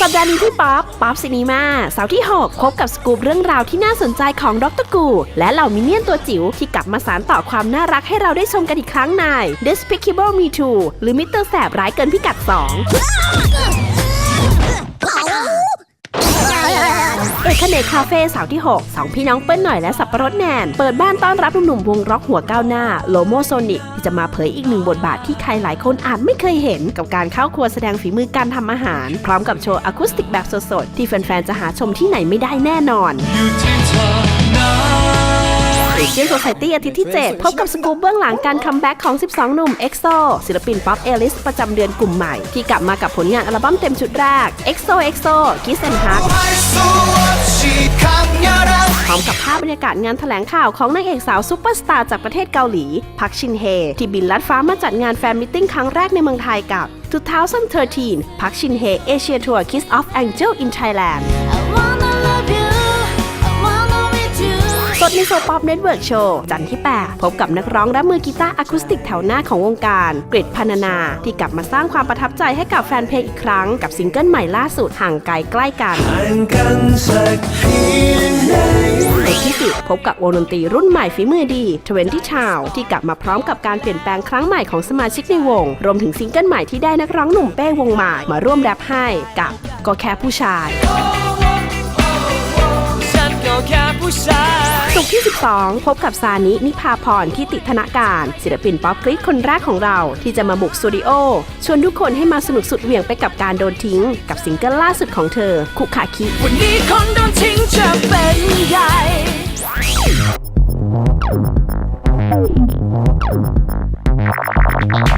สัปดาห์นี้ที่ป๊อปป๊อปซีนีมาเสาร์ที่ 6 พบกับสกูปเรื่องราวที่น่าสนใจของดรกู และเหล่ามินเนี่ยนตัวจิ๋วที่กลับมาสารต่อความน่ารักให้เราได้ชมกันอีกครั้งใน Despicable Me Too หรือมิสเตอร์แสบร้ายเกินพิกัด 2 เอกเนคาเฟ่สาร์ที่6สองพี่น้องเปิ้ลหน่อยและสับปะรดแนน เปิดบ้านต้อนรับหนุ่มๆวงร็อกหัวก้าวหน้าโลโมโซนิกที่จะมาเผยอีกหนึ่งบทบาทที่ใครหลายคนอาจไม่เคยเห็น กับการเข้าครัวแสดงฝีมือการทำอาหาร พร้อมกับโชว์อะคูสติกแบบสดๆ ที่แฟนๆ จะหาชมที่ไหนไม่ได้แน่นอนเอเชียนโซซตี้อาทิตย์ที่ 7 พบกับสกู๊ปเบื้องหลังการคัมแบ็กของ 12 หนุ่ม EXO ศิลปินป๊อปเอลิสประจำเดือนกลุ่มใหม่ ที่กลับมากับผลงานอัลบั้มเต็มชุดแรก EXO EXO Kiss and Hug มกับภาพบรรยากาศงานแถลงข่าวของนางเอกสาวซูเปอร์สตาร์จากประเทศเกาหลี พักชินเฮ ที่บินลัดฟ้ามาจัดงานแฟนมิทติ้งครั้งแรกในเมืองไทยกับ 2013 พักชินเฮเอเชียทัวร์ Kiss of Angel in Thailand I wanna love you. I wanna with you. สดในโซป๊อปเน็ตเวิร์กโชว์จันทร์ที่ 8 พบกับนักร้องและมือกีตาร์อะคูสติกแถวหน้าของวงการกริดพันนา ที่กลับมาสร้างความประทับใจให้กับแฟนเพลงอีกครั้ง กับซิงเกิลใหม่ล่าสุดห่างไกลใกล้กันห่างกันสักที พบกับวงดนตรีรุ่นใหม่ฝีมือดีทเวนที่ชาวที่กลับมาพร้อมกับการเปลี่ยนแปลงครั้งใหม่ของสมาชิกในวง รวมถึงซิงเกิลใหม่ที่ได้นักร้องหนุ่มเป้วงหมายมาร่วมแรปให้กับก็แค่ผู้ชายฉันก็แค่ผู้ชายสุกร์ที่ 12 พบกับซานิ นิพาพรที่ติธนการ ศิลปินป๊อปกรีดคนแรกของเรา ที่จะมาบุกสตูดิโอ ชวนทุกคนให้มาสนุกสุดเหวี่ยงไปกับการโดนทิ้ง กับซิงเกิลล่าสุดของเธอ คุคาคิ วันนี้คนโดนทิ้งจะเป็น うん。